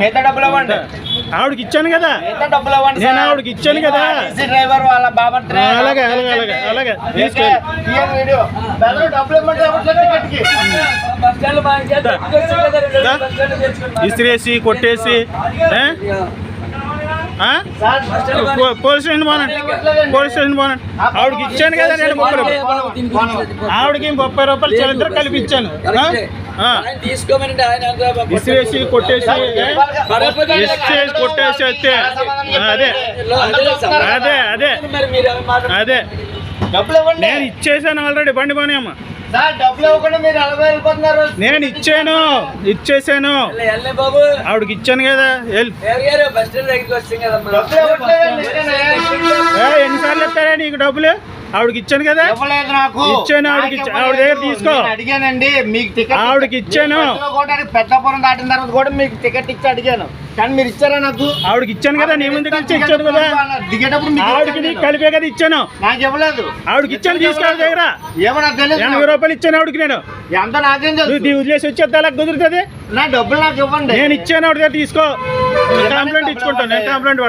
మిగతా డబ్బులు ఇవ్వండి ఆవిడకి ఇచ్చాను కదా మిగతా డబ్బులు ఇవ్వండి నేను. ఆవిడకి ఇచ్చాను కదా. డ్రైవర్ వాళ్ళ బాబర్ డ్రైవర్ అలాగే, అలాగే, అలాగే, అలాగే. తీసుకెళ్ళి. తీయండి వీడియో బెదరు డబ్బులు ఇవ్వమంటే ఇవ్వట్లేదు టికెట్కి. ఇస్త్రీ వేసి కొట్టేసి పోలీస్ స్టేషన్ పోనండి. పోలీస్ స్టేషన్ పోనండి. ఆవిడకి ఇచ్చాను కదా నేను ముప్పై రూపాయలు. ఆవిడకి ముప్పై రూపాయలు చరిత్ర కలిపి ఇచ్చాను. ఆ? కొట్టేసి ఏ? కొట్టేసి వస్తే. అదే. అదే అదే. అదే. నేను ఇచ్చేసాను ఆల్రెడీ బండి పోనేమ్మా అమ్మా. నేను ఇచ్చాను ఇచ్చేసాను. ఆవిడకి ఇచ్చాను కదా ఎన్నిసార్లు ఇస్తారా నీకు డబ్బులు? ఆవిడకి ఇచ్చాను కదా? ఇవ్వలేదు నాకు. ఇచ్చాను ఆవిడకి ఆవిడ దగ్గర. తీసుకో. అడిగానండి మీకు టికెట్ ఆవిడకి ఇచ్చాను. పెద్దపురం దాటిన తర్వాత కూడా మీకు టికెట్ ఇచ్చి అడిగాను. కానీ మీరు ఇచ్చారా నాకు? ఆవిడకి ఇచ్చాను కదా నీ ముందుకు ఇచ్చి ఇచ్చాను కదా. దిగేటప్పుడు ఆవిడకి నీకు. కలిపే కదా ఇచ్చాను. నాకు ఇవ్వలేదు. ఆవిడకి ఇచ్చాను తీసుకెళ్ళ దగ్గర. తెలియదు. ఎనభై రూపాయలు ఇచ్చాను ఆవిడకి నేను. ఎంత నాకేం తెలుసు? నీ వదిలేసి వచ్చేద్దా అలా కుదురుతుంది? నా డబ్బులు నాకు ఇవ్వండి. నేను ఇచ్చాను ఆవిడ దగ్గర తీసుకో. నేను కంప్లైంట్ ఇచ్చుకుంటాను. నేను కంప్లైంట్